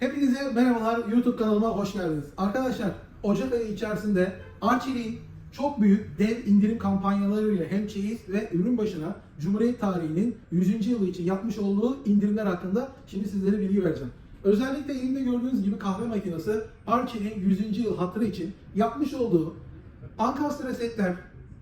Hepinize merhabalar YouTube kanalıma hoş geldiniz. Arkadaşlar Ocak ayı içerisinde Arçelik'in çok büyük dev indirim kampanyalarıyla hem çeyiz ve ürün başına Cumhuriyet tarihinin 100. yılı için yapmış olduğu indirimler hakkında şimdi sizlere bilgi vereceğim. Özellikle elimde gördüğünüz gibi kahve makinesi Arçelik'in 100. yıl hatırı için yapmış olduğu Ankastre setler,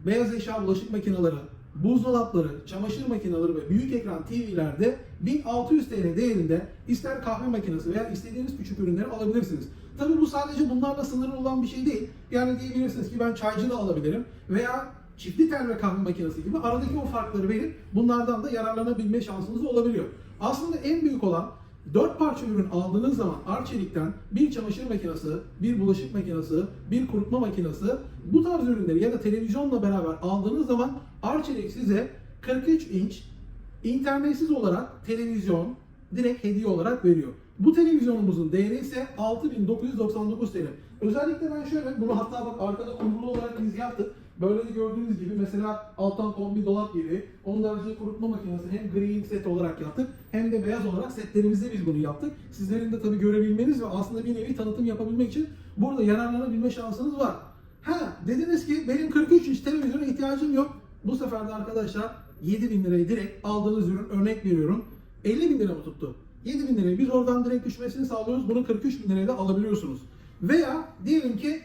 beyaz eşya bulaşık makineleri, buzdolapları, çamaşır makineleri ve büyük ekran TV'lerde 1600 TL değerinde ister kahve makinesi veya istediğiniz küçük ürünleri alabilirsiniz. Tabii bu sadece bunlarla sınırlı olan bir şey değil. Yani diyebilirsiniz ki ben çaycı da alabilirim veya çiftli tel ve kahve makinesi gibi aradaki o farkları verip bunlardan da yararlanabilme şansınız olabiliyor. Aslında en büyük olan 4 parça ürün aldığınız zaman Arçelik'ten bir çamaşır makinesi, bir bulaşık makinesi, bir kurutma makinesi bu tarz ürünleri ya da televizyonla beraber aldığınız zaman Arçelik size 43 inç internetsiz olarak televizyon direkt hediye olarak veriyor. Bu televizyonumuzun değeri ise 6999 TL. Özellikle ben şöyle, bunu hatta bak arkada kurulu olarak biz yaptık. Böyle de gördüğünüz gibi mesela alttan kombi dolap gibi, onun haricinde kurutma makinesi hem green set olarak yaptık hem de beyaz olarak setlerimizde biz bunu yaptık. Sizlerin de tabii görebilmeniz ve aslında bir nevi tanıtım yapabilmek için burada yararlanabilme şansınız var. Ha dediniz ki benim 43 inç televizyona ihtiyacım yok. Bu sefer de arkadaşlar 7000 lirayı direkt aldığınız ürün örnek veriyorum. 50 bin lira mı tuttu? 7 bin lirayı biz oradan direkt düşmesini sağlıyoruz. Bunu 43 bin liraya da alabiliyorsunuz. Veya diyelim ki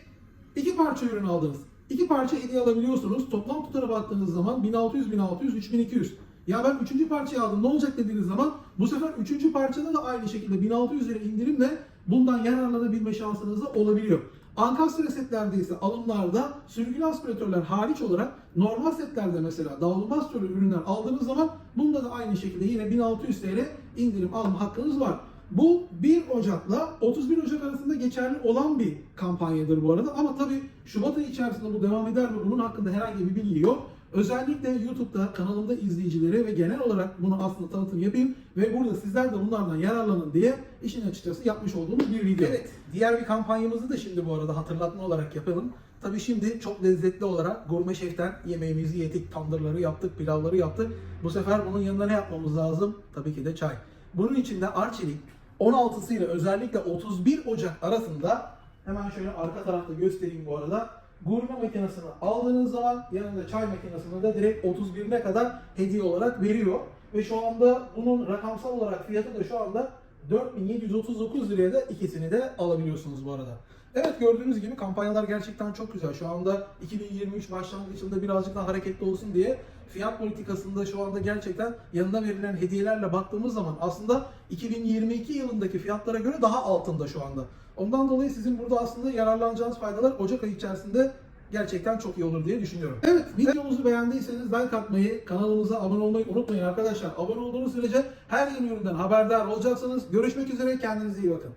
iki parça ürün aldınız. İki parça hediye alabiliyorsunuz. Toplam tutara baktığınız zaman 1600, 1600, 3200. Ya ben üçüncü parçayı aldım ne olacak dediğiniz zaman bu sefer üçüncü parçada da aynı şekilde 1600 lira indirimle bundan yararlanabilme şansınız da olabiliyor. Ankastre setlerde ise alımlarda sürgülü aspiratörler hariç olarak normal setlerde mesela davlumbaz türlü ürünler aldığınız zaman bunda da aynı şekilde yine 1600 TL indirim alma hakkınız var. Bu 1 Ocak'la 31 Ocak arasında geçerli olan bir kampanyadır bu arada. Ama tabii Şubat ayı içerisinde bu devam eder ve bunun hakkında herhangi bir bilgi yok. Özellikle YouTube'da kanalımda izleyicilere ve genel olarak bunu aslında tanıtım yapayım ve burada sizler de bunlardan yararlanın diye işin açıkçası yapmış olduğumuz bir video. Evet, diğer bir kampanyamızı da şimdi bu arada hatırlatma olarak yapalım. Tabii şimdi çok lezzetli olarak gurme şeften yemeğimizi yedik, tandırları yaptık, pilavları yaptık. Bu sefer bunun yanında ne yapmamız lazım? Tabii ki de çay. Bunun için de Arçelik 16'sı ile özellikle 31 Ocak arasında hemen şöyle arka tarafta göstereyim bu arada. Gurme makinesini aldığınız zaman yanında çay makinesini de direkt 31'ine kadar hediye olarak veriyor. Ve şu anda bunun rakamsal olarak fiyatı da şu anda 4739 liraya da ikisini de alabiliyorsunuz bu arada. Evet gördüğünüz gibi kampanyalar gerçekten çok güzel. Şu anda 2023 başlangıcında birazcık daha hareketli olsun diye fiyat politikasında şu anda gerçekten yanına verilen hediyelerle baktığımız zaman aslında 2022 yılındaki fiyatlara göre daha altında şu anda. Ondan dolayı sizin burada aslında yararlanacağınız faydalar Ocak ayı içerisinde gerçekten çok iyi olur diye düşünüyorum. Evet videomuzu beğendiyseniz like atmayı, kanalımıza abone olmayı unutmayın arkadaşlar. Abone olduğunuz sürece her yeni üründen haberdar olacaksınız. Görüşmek üzere kendinize iyi bakın.